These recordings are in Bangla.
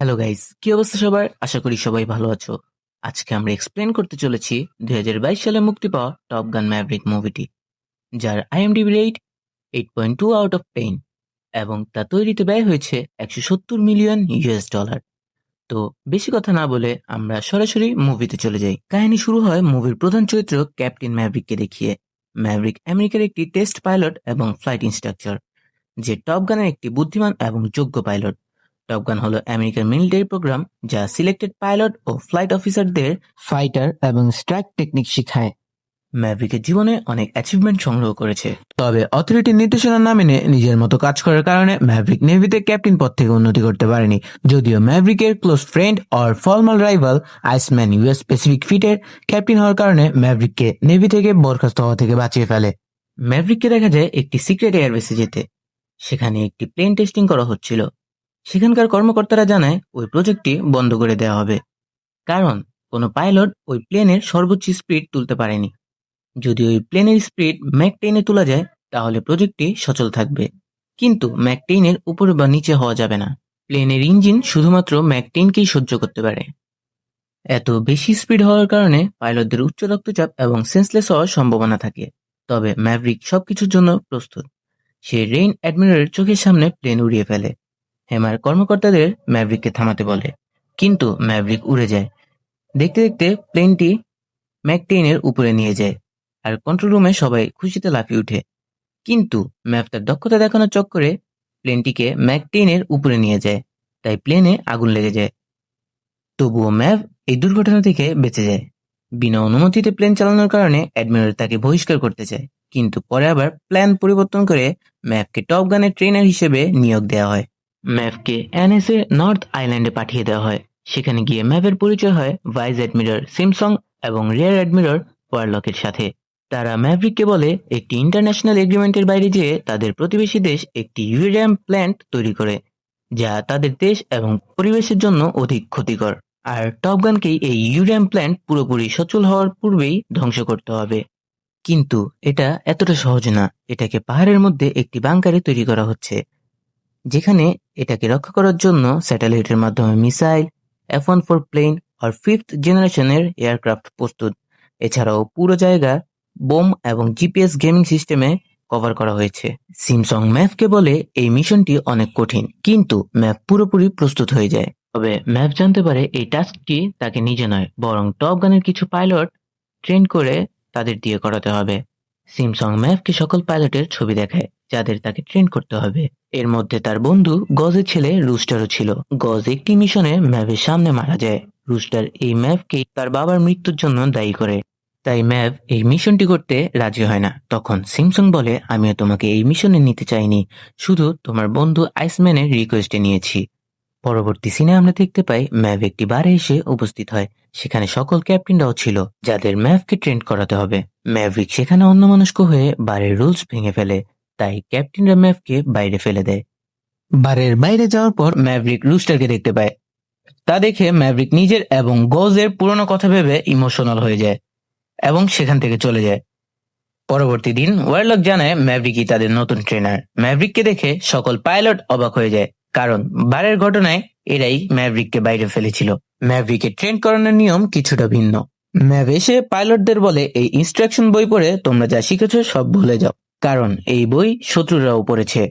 হ্যালো গাইস কি অবস্থা সবার? আশা করি সবাই ভালো আছো। আজকে আমরা এক্সপ্লেন করতে চলেছি দুই হাজার বাইশ সালে মুক্তি পাওয়া টপ গান ম্যাভরিক মুভিটি যার IMDb rate eight point two out of ten এবং তা তৈরিতে ব্যয় হয়েছে একশো সত্তর মিলিয়ন ইউএস ডলার তো বেশি কথা না বলে আমরা সরাসরি মুভিতে চলে যাই। কাহিনী শুরু হয় মুভির প্রধান চরিত্র ক্যাপ্টেন ম্যাভরিককে দেখিয়ে। ম্যাভরিক আমেরিকার একটি টেস্ট পাইলট এবং ফ্লাইট ইনস্ট্রাকচার যে টপ গানের একটি বুদ্ধিমান এবং যোগ্য পাইলট টপ গান হলো আমেরিকার মিলিটারি প্রোগ্রাম যা সিলেক্টেড পাইলট ও ফ্লাইট অফিসারদের ফাইটার এবং স্ট্রাইক টেকনিক শিখায়। ম্যাভরিকের জীবনে অনেক অ্যাচিভমেন্ট সংগ্রহ করেছে। তবে অথরিটির নির্দেশনা না মেনে নিজের মতো কাজ করার কারণে ম্যাভরিক নেভিতে ক্যাপ্টেন পদ থেকে উন্নতি করতে পারেনি। যদিও ম্যাভরিকের close friend or former rival Iceman US Pacific ফিটের ক্যাপ্টেন হওয়ার কারণে ম্যাভরিককে নেভি থেকে বরখাস্ত হওয়া থেকে বাঁচিয়ে ফেলে। ম্যাভরিককে দেখা যায় একটি সিক্রেট এয়ারবেসে যেতে। সেখানে একটি প্লেন টেস্টিং করা হচ্ছিল। সেখানকার কর্মকর্তারা জানায়, ওই প্রজেক্টটি বন্ধ করে দেওয়া হবে। কারণ, কোনো পাইলট ওই প্লেনের সর্বোচ্চ স্পিড তুলতে পারেনি। যদি ওই প্লেনের স্পিড ম্যাক টেনে তোলা যায়, তাহলে প্রজেক্টটি সচল থাকবে। কিন্তু ম্যাক টেনের উপরে বা নিচে হওয়া যাবে না। প্লেনের ইঞ্জিন শুধুমাত্র ম্যাক টেনকেই সহ্য করতে পারে। এত বেশি স্পিড হওয়ার কারণে পাইলটদের উচ্চ রক্তচাপ এবং সেন্সলেস হওয়ার সম্ভাবনা থাকে। তবে ম্যাভরিক সবকিছুর জন্য প্রস্তুত। সে রেইন অ্যাডমিরালের চোখের সামনে প্লেন উড়িয়ে ফেলে। হেমার কর্মকর্তাদের ম্যাভরিককে থামাতে বলে। কিন্তু ম্যাভরিক উড়ে যায়। দেখতে দেখতে প্লেনটি ম্যাকটেইনের উপরে নিয়ে যায় আর কন্ট্রোল রুমে সবাই খুশিতে লাফিয়ে ওঠে কিন্তু ম্যাভ তার দক্ষতা দেখানোর চক্করে প্লেনটিকে ম্যাকটেইনের উপরে নিয়ে যায়। তাই প্লেনে আগুন লেগে যায়। তবুও ম্যাভ এই দুর্ঘটনা থেকে বেঁচে যায়। বিনা অনুমতিতে প্লেন চালানোর কারণে অ্যাডমিরাল তাকে বহিষ্কার করতে চায়। কিন্তু পরে আবার প্ল্যান পরিবর্তন করে ম্যাভকে টপ গানের ট্রেনার হিসেবে নিয়োগ দেওয়া হয়। ম্যাভকে এনএসএ নর্থ আইল্যান্ডে পাঠিয়ে দেওয়া হয়। সেখানে গিয়ে ম্যাভের পরিচয় হয় ভাইস অ্যাডমিরাল সিমসং এবং রিয়ার অ্যাডমিরাল ওয়ারলকের সাথে। তারা ম্যাভরিককে বলে একটি ইন্টারন্যাশনাল এগ্রিমেন্টের বাইরে যেয়ে তাদের প্রতিবেশী দেশ একটি ইউরেনিয়াম প্ল্যান্ট তৈরি করে, যা তাদের দেশ এবং পরিবেশের জন্য অধিক ক্ষতিকর। আর টপগানকেই এই ইউরেনিয়াম প্ল্যান্ট পুরোপুরি সচল হওয়ার পূর্বেই ধ্বংস করতে হবে। কিন্তু এটা এতটা সহজ না। এটাকে পাহাড়ের মধ্যে একটি বাংকারে তৈরি করা হচ্ছে। যেখানে এটাকে রক্ষা করার জন্য স্যাটেলাইটের মাধ্যমে missile F one four plane আর ফিফথ জেনারেশনের এয়ারক্রাফট প্রস্তুত। এছাড়াও পুরো জায়গা বোম এবং জিপিএস গেমিং সিস্টেমে কভার করা হয়েছে। সিমসং ম্যাপকে বলে এই মিশনটি অনেক কঠিন, কিন্তু ম্যাপ পুরোপুরি প্রস্তুত হয়ে যায়। তবে ম্যাপ জানতে পারে এই টাস্কটি তাকে নিজে নয়, বরং টপ গানের কিছু পাইলট ট্রেন করে তাদের দিয়ে করাতে হবে। সিমসং ম্যাপকে সকল পাইলটের ছবি দেখায়। যাদের তাকে ট্রেন করতে হবে। এর মধ্যে তার বন্ধু গজের ছেলে রুস্টারও ছিল। গজ একটি মিশনে ম্যাভের সামনে মারা যায়। রুস্টার এই ম্যাভকে তার বাবার মৃত্যুর জন্য দায়ী করে। তাই ম্যাভ এই মিশনটি করতে রাজি হয় না। তখন সিমসং বলে, আমিও তোমাকে এই মিশনে নিতে চাইনি। শুধু তোমার বন্ধু আইসম্যানের রিকোয়েস্টে নিয়েছি। পরবর্তী সিনে আমরা দেখতে পাই, ম্যাভ একটি বারে এসে উপস্থিত হয়। সেখানে সকল ক্যাপ্টেনরাও ছিল, যাদের ম্যাভকে ট্রেন করাতে হবে। ম্যাভরিক সেখানে অন্যমনস্ক হয়ে বারের রুলস ভেঙে ফেলে। তাই ক্যাপ্টেনরা ম্যাভকে বাইরে ফেলে দেয়। বারের বাইরে যাওয়ার পর ম্যাভরিক রুস্টারকে দেখতে পায়। তা দেখে ম্যাভরিক নিজের এবং গজের পুরনো কথা ভেবে ইমোশনাল হয়ে যায় এবং সেখান থেকে চলে যায়। পরবর্তী দিন ওয়ারলক জানায় ম্যাভরিকই তাদের নতুন ট্রেনার। ম্যাভরিককে দেখে সকল পাইলট অবাক হয়ে যায়, কারণ বারের ঘটনায় এরাই ম্যাভরিককে বাইরে ফেলেছিল। ম্যাভরিকে ট্রেন করানোর নিয়ম কিছুটা ভিন্ন। ম্যাভ এসে পাইলটদের বলে, এই ইনস্ট্রাকশন বই পড়ে তোমরা যা শিখেছো সব ভুলে যাও। কারণ এই বই শত্রুরাও পড়েছে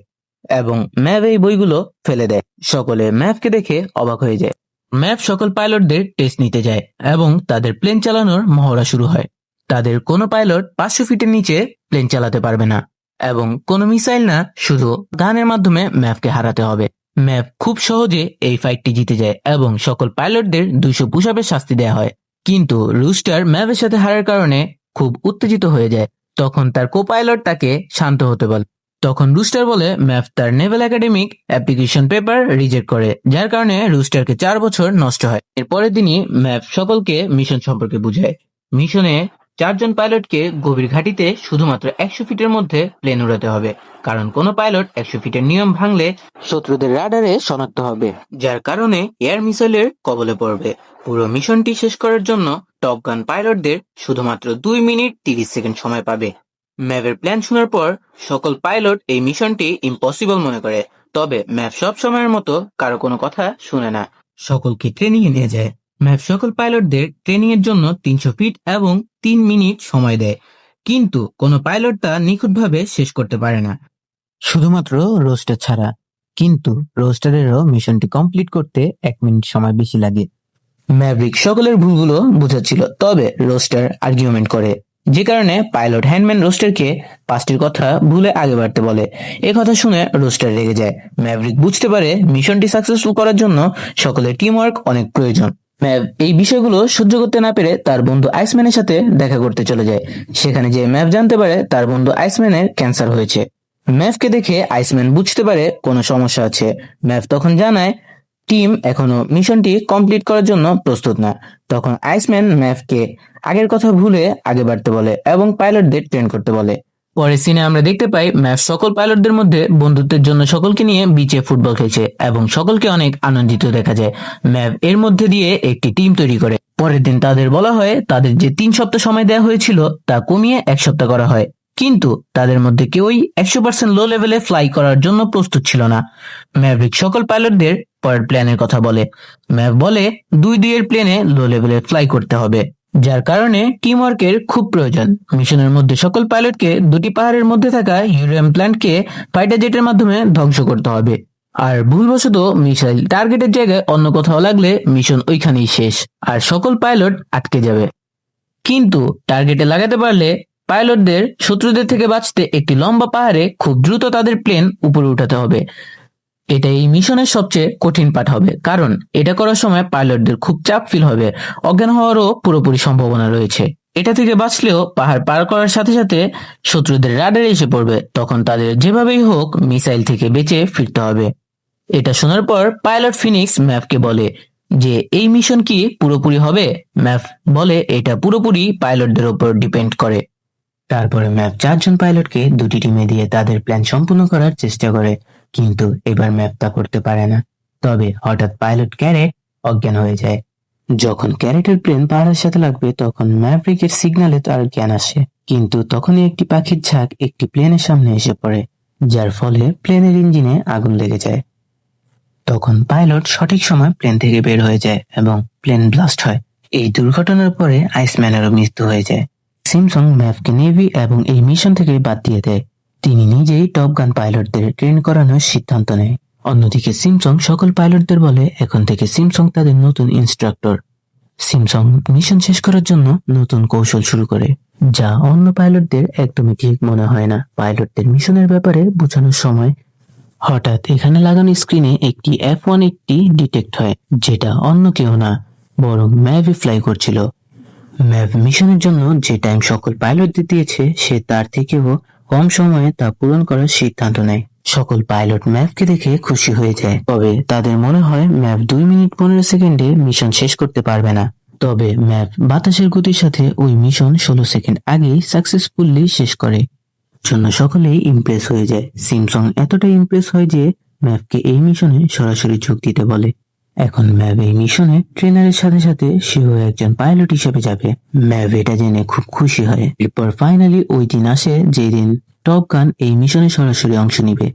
এবং ম্যাভ এই বইগুলো ফেলে দেয়। সকলে ম্যাভকে দেখে অবাক হয়ে যায়। ম্যাভ সকল পাইলটদের টেস্ট নিতে যায় এবং তাদের প্লেন চালানোর মহড়া শুরু হয়। তাদের কোনো পাইলট পাঁচশো ফিটের নিচে প্লেন চালাতে পারবে না এবং কোনো মিসাইল না, শুধু গানের মাধ্যমে ম্যাভকে হারাতে হবে। ম্যাভ খুব সহজে এই ফাইটটি জিতে যায় এবং সকল পাইলটদের দুইশো পুষাপের শাস্তি দেওয়া হয়। কিন্তু রুস্টার ম্যাভের সাথে হারার কারণে খুব উত্তেজিত হয়ে যায়। তখন তার কো পাইলট তাকে শান্ত হতে বলে। তখন রুস্টার বলে, ম্যাভ, তার naval academic application paper reject করে, যার কারণে রুস্টারকে চার বছর নষ্ট হয়। এর পরের দিনই ম্যাভ সকলকে মিশন সম্পর্কে বুঝায়। মিশনে চারজন পাইলটকে গভীর ঘাটিতে শুধুমাত্র একশো ফিটের মধ্যে প্লেন উড়াতে হবে। কারণ কোনো পাইলট একশো ফিটের নিয়ম ভাঙলে শত্রুদের রাডারে শনাক্ত হবে, যার কারণে এয়ার মিসাইলের কবলে পড়বে। পুরো মিশনটি শেষ করার জন্য টপ গান পাইলটদের শুধুমাত্র দুই মিনিট তিরিশ সেকেন্ড সময় পাবে। ম্যাভের প্ল্যান শোনার পর সকল পাইলট এই মিশনটি ইম্পসিবল মনে করে। তবে ম্যাভ সব সময়ের মতো কারও কোনো কথা শুনে না। সকলকে ট্রেনিং এ নিয়ে যায়। ম্যাপ সকল পাইলটদের ট্রেনিং এর জন্য তিনশো ফিট এবং তিন মিনিট সময় দেয়। কিন্তু কোনো পাইলট তা নিখুঁতভাবে শেষ করতে পারে না। শুধুমাত্র রোস্টার ছাড়া। কিন্তু রোস্টারেরও মিশনটি কমপ্লিট করতে এক মিনিট সময় বেশি লাগে। ম্যাভরিক সকলের ভুলগুলো বুঝাচ্ছিল, তবে রোস্টার আর্গুমেন্ট করে। যে কারণে পাইলট হ্যান্ডম্যান রোস্টারকে পাঁচটির কথা ভুলে আগে বাড়তে বলে। এ কথা শুনে রোস্টার রেগে যায়। ম্যাভরিক বুঝতে পারে মিশনটি সাকসেসফুল করার জন্য সকলের টিম ওয়ার্ক অনেক প্রয়োজন। ম্যাভ এই বিষয়গুলো সহ্য করতে না পেরে তার বন্ধু আইসম্যানের সাথে দেখা করতে চলে যায়। সেখানে যে ম্যাভ জানতে পারে তার বন্ধু আইসম্যানের ক্যান্সার হয়েছে। ম্যাভকে দেখে আইসম্যান বুঝতে পারে কোনো সমস্যা আছে। ম্যাভ তখন জানায় টিম এখনও মিশনটি কমপ্লিট করার জন্য প্রস্তুত না। তখন আইসম্যান ম্যাভকে আগের কথা ভুলে আগে বাড়তে বলে এবং পাইলটদের ট্রেন করতে বলে। পরে সিনে আমরা দেখতে পাই ম্যাভ সকল পাইলটদের মধ্যে বন্ধুত্বের জন্য সকলকে নিয়ে বিচে ফুটবল খেলছে এবং সকলকে অনেক আনন্দিত দেখা যায়। ম্যাভ এর মধ্যে দিয়ে একটি টিম তৈরি করে। পরের দিন তাদের বলা হয় তাদের যে তিন সপ্তাহ সময় দেওয়া হয়েছিল তা কমিয়ে এক সপ্তাহ করা হয়। কিন্তু তাদের মধ্যে কেউই একশো পার্সেন্ট লো লেভেলে ফ্লাই করার জন্য প্রস্তুত ছিল না। ম্যাভরিক সকল পাইলটদের পরের প্ল্যানের কথা বলে। ম্যাভ বলে, দুই দুইয়ের প্লেনে লো লেভেলে ফ্লাই করতে হবে, যার কারণে টিম ওয়ার্কের খুব প্রয়োজন। মিশনের মধ্যে সকল পাইলটকে দুটি পাহাড়ের মধ্যে থাকা ইউরেন প্ল্যান্টকে ফাইটার জেটের মাধ্যমে ধ্বংস করতে হবে। আর ভুলবশত মিসাইল টার্গেটের জায়গায় অন্য কোথাও লাগলে মিশন ওইখানেই শেষ, আর সকল পাইলট আটকে যাবে। কিন্তু টার্গেটে লাগাতে পারলে পাইলটদের শত্রুদের থেকে বাঁচতে একটি লম্বা পাহাড়ে খুব দ্রুত তাদের প্লেন উপরে উঠাতে হবে। এটা এই মিশনের সবচেয়ে কঠিন পাঠ হবে। কারণ এটা করার সময় পাইলটদের খুব চাপ ফিল হবে, অজ্ঞান হওয়ারও পুরোপুরি সম্ভাবনা রয়েছে। এটা থেকে বাঁচলেও পাহাড় পার করার সাথে সাথে শত্রুদের রাডারে এসে পড়বে, তখন তাদের যেভাবেই হোক মিসাইল থেকে বেঁচে ফিরতে হবে। এটা শোনার পর পাইলট ফিনিক্স ম্যাপকে বলে যে, এই মিশন কি পুরোপুরি হবে? ম্যাপ বলে, এটা পুরোপুরি পাইলটদের ওপর ডিপেন্ড করে। তারপরে ম্যাপ চারজন পাইলটকে দুটি টিমে দিয়ে তাদের প্ল্যান সম্পূর্ণ করার চেষ্টা করে। কিন্তু এবার ম্যাপ তা করতে পারে না। তবে হঠাৎ পাইলট ক্যারেট অজ্ঞান হয়ে যায়। যখন ক্যারেটের প্লেন পাহাড়ের সাথে লাগবে, তখন ম্যাভরিকের সিগনালে তার জ্ঞান আসে। কিন্তু তখনই একটি পাখির ঝাঁক একটি প্লেনের সামনে এসে পড়ে, যার ফলে প্লেনের ইঞ্জিনে আগুন লেগে যায়। তখন পাইলট সঠিক সময় প্লেন থেকে বের হয়ে যায় এবং প্লেন ব্লাস্ট হয়। এই দুর্ঘটনার পরে আইসম্যানেরও মৃত্যু হয়ে যায়। সিমসং ম্যাপকে নেভি এবং এই মিশন থেকে বাদ দিয়ে দেয়। তিনি নিজেই টপ গান পাইলটদের ট্রেন করানোর সিদ্ধান্ত নেয়। অন্যদিকে সিমসং সকল পাইলটদের বলে, এখন থেকে সিমসং তাদের নতুন ইনস্ট্রাক্টর সিমসং মিশন শেষ করার জন্য নতুন কৌশল শুরু করে, যা অন্য পাইলটদের একদমই ঠিক মনে হয় না। পাইলটদের মিশনের ব্যাপারে বোঝানোর সময় হঠাৎ এখানে লাগানো স্ক্রিনে একটি এফ ওয়ান এইটটি ডিটেক্ট হয়, যেটা অন্য কেউ না, বরং ম্যাভি ফ্লাই করছিল। ম্যাভ মিশনের জন্য যে টাইম সকল পাইলটদের দিয়েছে, সে তার থেকেও কম সময়ে তা পূরণ করার সিদ্ধান্ত নেয়। সকল পাইলট ম্যাপকে দেখে খুশি হয়ে যায়। তবে তাদের মনে হয় ম্যাপ দুই মিনিট পনেরো সেকেন্ডে মিশন শেষ করতে পারবে না। তবে ম্যাপ বাতাসের গতির সাথে ওই মিশন ষোলো সেকেন্ড আগেই সাকসেসফুলি শেষ করে। জন্য সকলেই ইমপ্রেস হয়ে যায়। সিমসং এতটা ইমপ্রেস হয় যে ম্যাপকে এই মিশনে সরাসরি যোগ দিতে বলে। এখন ম্যাভ এই মিশনে ট্রেনারের সাথে সাথে সেও একজন পাইলট হিসেবে যাবে। ম্যাভ এটা জেনে খুব খুশি হয়। এরপর ফাইনালি ওই দিন আসে যেদিন টপ গান এই মিশনে সরাসরি অংশ নিবে।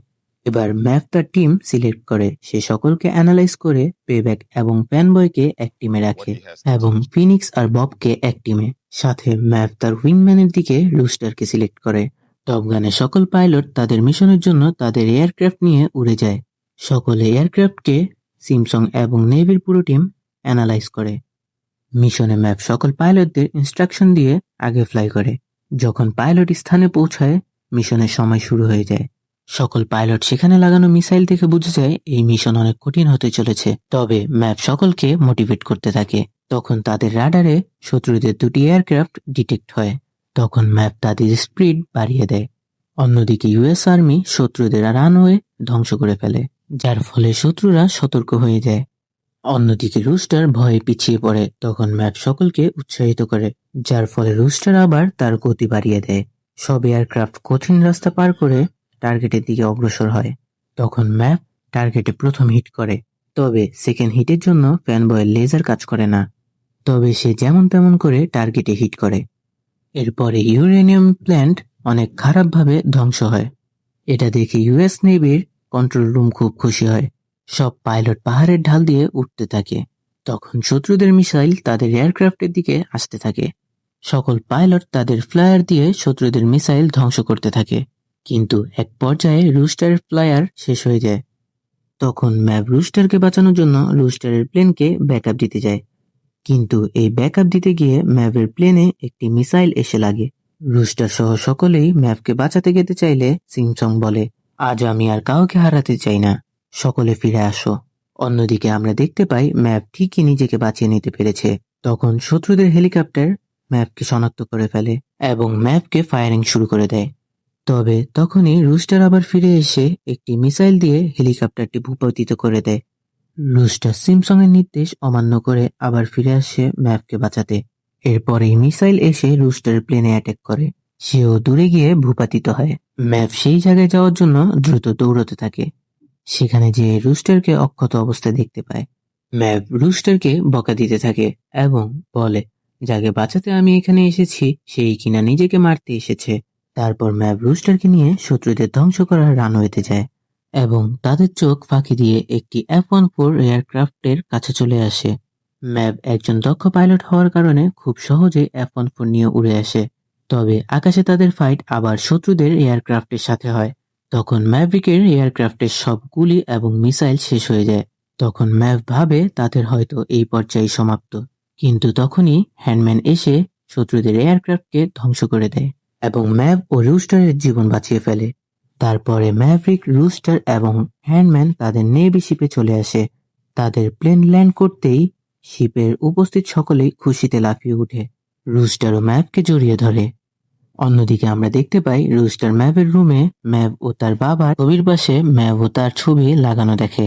এবার ম্যাভ তার টিম সিলেক্ট করে। সে সকলকে অ্যানালাইজ করে পেব্যাক এবং প্যানবয়কে এক টিমে রাখে এবং ফিনিক্স আর ববকে এক টিমে সাথে ম্যাভ তার উইংম্যানের দিকে রুস্টারকে সিলেক্ট করে। টপ গানের সকল পাইলট তাদের মিশনের জন্য তাদের এয়ারক্রাফট নিয়ে উড়ে যায়। সকলে এয়ারক্রাফটকে সিমসং এবং নেভির পুরো টিম অ্যানালাইজ করে। মিশনে ম্যাপ সকল পাইলটদের ইনস্ট্রাকশন দিয়ে আগে ফ্লাই করে। যখন পাইলট স্থানে পৌঁছায় মিশনের সময় শুরু হয়ে যায়। সকল পাইলট সেখানে লাগানো মিসাইল থেকে বুঝে যায়, এই মিশন অনেক কঠিন হতে চলেছে। তবে ম্যাপ সকলকে মোটিভেট করতে থাকে। তখন তাদের রাডারে শত্রুদের দুটি এয়ারক্রাফট ডিটেক্ট হয়। তখন ম্যাপ তাদের স্পিড বাড়িয়ে দেয়। অন্যদিকে ইউএস আর্মি শত্রুদের রানওয়ে ধ্বংস করে ফেলে। যার ফলে শত্রুরা সতর্ক হয়ে যায়। অন্যদিকে রুস্টার ভয়ে পিছিয়ে পড়ে, তখন ম্যাপ সকলকে উৎসাহিত করে, যার ফলে রুস্টার আবার তার গতি বাড়িয়ে দেয়। সব এয়ারক্রাফট কঠিন রাস্তা পার করে টার্গেটের দিকে অগ্রসর হয়। তখন ম্যাপ টার্গেটে প্রথম হিট করে, তবে সেকেন্ড হিটের জন্য ফ্যানবয়ের লেজার কাজ করে না। তবে সে যেমন তেমন করে টার্গেটে হিট করে। এরপরে ইউরেনিয়াম প্ল্যান্ট অনেক খারাপভাবে ধ্বংস হয়। এটা দেখে ইউএস নেভির কন্ট্রোল রুম খুব খুশি হয়। সব পাইলট পাহাড়ের ঢাল দিয়ে উঠতে থাকে। তখন শত্রুদের মিসাইল তাদের এয়ারক্রাফটের দিকে আসতে থাকে। সকল পাইলট তাদের ফ্লায়ার দিয়ে শত্রুদের মিসাইল ধ্বংস করতে থাকে। কিন্তু এক পর্যায়ে রুস্টারের ফ্লায়ার শেষ হয়ে যায়। তখন ম্যাভ রুস্টারকে বাঁচানোর জন্য রুস্টারের প্লেনকে ব্যাকআপ দিতে যায়। কিন্তু এই ব্যাকআপ দিতে গিয়ে ম্যাভের প্লেনে একটি মিসাইল এসে লাগে। রুস্টার সহ সকলেই ম্যাভকে বাঁচাতে যেতে চাইলে সিমসং বলে। আজ আমি আর কাউকে হারাতে চাই না। সকলে ফিরে আসো। অন্যদিকে আমরা দেখতে পাই ম্যাপ ঠিকই নিজেকে বাঁচিয়ে নিতে পেরেছে। তখন শত্রুদের হেলিকপ্টার ম্যাপকে শনাক্ত করে ফেলে এবং ম্যাপকে ফায়ারিং শুরু করে দেয়। তবে তখনই রুস্টার আবার ফিরে এসে একটি মিসাইল দিয়ে হেলিকপ্টারটি ভূপাতিত করে দেয়। রুস্টার সিমসং এর নির্দেশ অমান্য করে আবার ফিরে আসে ম্যাপকে বাঁচাতে। এরপরেই মিসাইল এসে রুস্টার প্লেনে অ্যাটাক করে। সেও দূরে গিয়ে ভূপাতিত হয়। ম্যাপ সেই জায়গায় যাওয়ার জন্য দ্রুত দৌড়তে থাকে। সেখানে যে রুস্টারকে অক্ষত অবস্থায় দেখতে পায় ম্যাপ রুস্টারকে বকা দিতে থাকে এবং বলে, যাকে বাঁচাতে আমি এখানে এসেছি, সেই কিনা নিজেকে মারতে এসেছে। তারপর ম্যাপ রুস্টারকে নিয়ে শত্রুদের ধ্বংস করার রানওয়েতে যায় এবং তাদের চোখ ফাঁকি দিয়ে একটি এফ ওয়ান ফোর এয়ারক্রাফটের কাছে চলে আসে। ম্যাব একজন দক্ষ পাইলট হওয়ার কারণে খুব সহজে এফ ওয়ান ফোর নিয়ে উড়ে আসে। তবে আকাশে তাদের ফাইট আবার শত্রুদের এয়ারক্রাফটের সাথে হয়। তখন ম্যাভরিকের এয়ারক্রাফটের সব গুলি এবং মিসাইল শেষ হয়ে যায়। তখন ম্যাভ ভাবে তাদের হয়তো এই পর্যায়ে সমাপ্ত। কিন্তু তখনই হ্যান্ডম্যান এসে শত্রুদের এয়ারক্রাফটকে ধ্বংস করে দেয় এবং ম্যাভ ও রুস্টারের জীবন বাঁচিয়ে ফেলে। তারপরে ম্যাভরিক রুস্টার এবং হ্যান্ডম্যান তাদের নেভি শিপে চলে আসে। তাদের প্লেন ল্যান্ড করতেই শিপের উপস্থিত সকলেই খুশিতে লাফিয়ে ওঠে রুস্টার ও ম্যাভকে জড়িয়ে ধরে। অন্যদিকে আমরা দেখতে পাই রুস্টার ম্যাভের রুমে ম্যাভ ও তার বাবার ছবির পাশে ম্যাভ ও তার ছবি লাগানো দেখে।